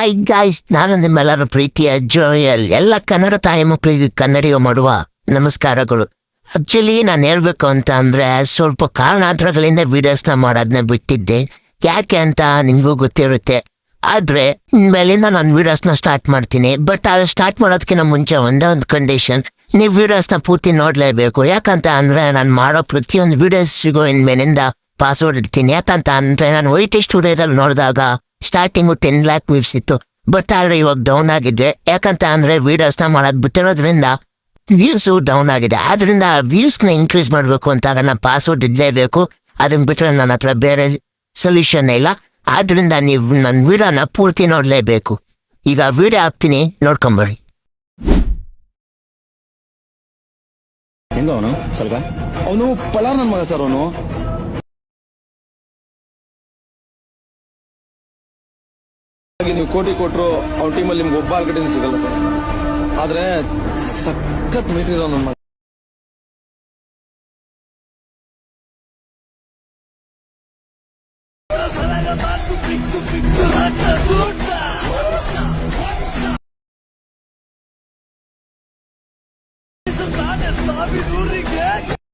I guys ನಾನು ನಿಮ್ಮೆಲ್ಲರ ಪ್ರೀತಿಯ, ಜೋಯಲ್, ಎಲ್ಲ ಕನ್ನಡ ತಾಯಿ ಮಕ್ಕಳಿಗೆ ಕನ್ನಡಿಗ ಮಾಡುವ ನಮಸ್ಕಾರಗಳು. ಆಕ್ಚುಲಿ ನಾನು ಹೇಳ್ಬೇಕು ಅಂತ ಅಂದ್ರೆ ಸ್ವಲ್ಪ ಕಾರಣಾಂತರಗಳಿಂದ ವಿಡಿಯೋಸ್ನ ಮಾಡೋದನ್ನ ಬಿಟ್ಟಿದ್ದೆ. ಯಾಕೆ ಅಂತ ನಿಮಗೂ ಗೊತ್ತಿರುತ್ತೆ. ಆದರೆ, ಇನ್ಮೇಲಿಂದ ನಾನು ವೀಡಿಯೋಸ್ನ ಸ್ಟಾರ್ಟ್ ಮಾಡ್ತೀನಿ. ಬಟ್ ಅದು ಸ್ಟಾರ್ಟ್ ಮಾಡೋದಕ್ಕಿಂತ ಮುಂಚೆ ಒಂದೇ ಒಂದು ಕಂಡೀಷನ್ ನೀವು ವೀಡಿಯೋಸ್ನ ಪೂರ್ತಿ ನೋಡಲೇಬೇಕು. ಯಾಕಂತ ಅಂದರೆ ನಾನು ಮಾಡೋ ಪ್ರತಿಯೊಂದು ವಿಡಿಯೋಸ್ಗೂ ಇನ್ಮೇಲಿಂದ ಪಾಸ್ವರ್ಡ್ ಇಡ್ತೀನಿ. ಯಾಕಂತ ಅಂದರೆ ನಾನು ವೈಟ್ ಸ್ಟುಡಿಯೋದಲ್ಲಿ ನೋಡಿದಾಗ ಸ್ಟಾರ್ಟಿಂಗು ಟೆನ್ ಲ್ಯಾಕ್ ವ್ಯೂಸ್ ಇತ್ತು ಬಟ್ ಆದರೆ ಇವಾಗ ಡೌನ್ ಆಗಿದೆ ಯಾಕಂತ ಅಂದ್ರೆ ವೀಡಿಯೋಸ್ನ ಮಾಡೋದು ಬಿಟ್ಟಿರೋದ್ರಿಂದ ವ್ಯೂಸ್ ಡೌನ್ ಆಗಿದೆ. ಆದ್ದರಿಂದ ವ್ಯೂಸ್ನ ಇನ್ಕ್ರೀಸ್ ಮಾಡಬೇಕು ಅಂತ ನನ್ನ ಪಾಸ್ವರ್ಡ್ ಇಡಲೇಬೇಕು. ಅದನ್ನ ಬಿಟ್ಟರೆ ನನ್ನ ಹತ್ರ ಬೇರೆ ಸೊಲ್ಯೂಷನ್ ಇಲ್ಲ. ಆದ್ದರಿಂದ ನೀವು ನನ್ನ ವಿಡಿಯೋನ ಪೂರ್ತಿ ನೋಡಲೇಬೇಕು. ಈಗ ವಿಡಿಯೋ ಹಾಕ್ತೀನಿ. ನೋಡ್ಕೊಂಬರಿ ಹೆಂಗ ಅವನು? ಸ್ವಲ್ಪ ಅವನು ಪಲಾರ್ ನನ್ನ ಮಗ ಸರ್ ಅವನು. ನೀವು ಕೋಟಿ ಕೊಟ್ಟರು ಅವ್ರ ಟೀಮಲ್ಲಿ ನಿಮ್ಗೆ ಒಬ್ಬ ಆಲ್ಗಡೆ ಸಿಗಲ್ಲ ಸರ್. ಆದ್ರೆ ಸಖತ್ ಮೀಟಿರೋ ನಮ್ಮ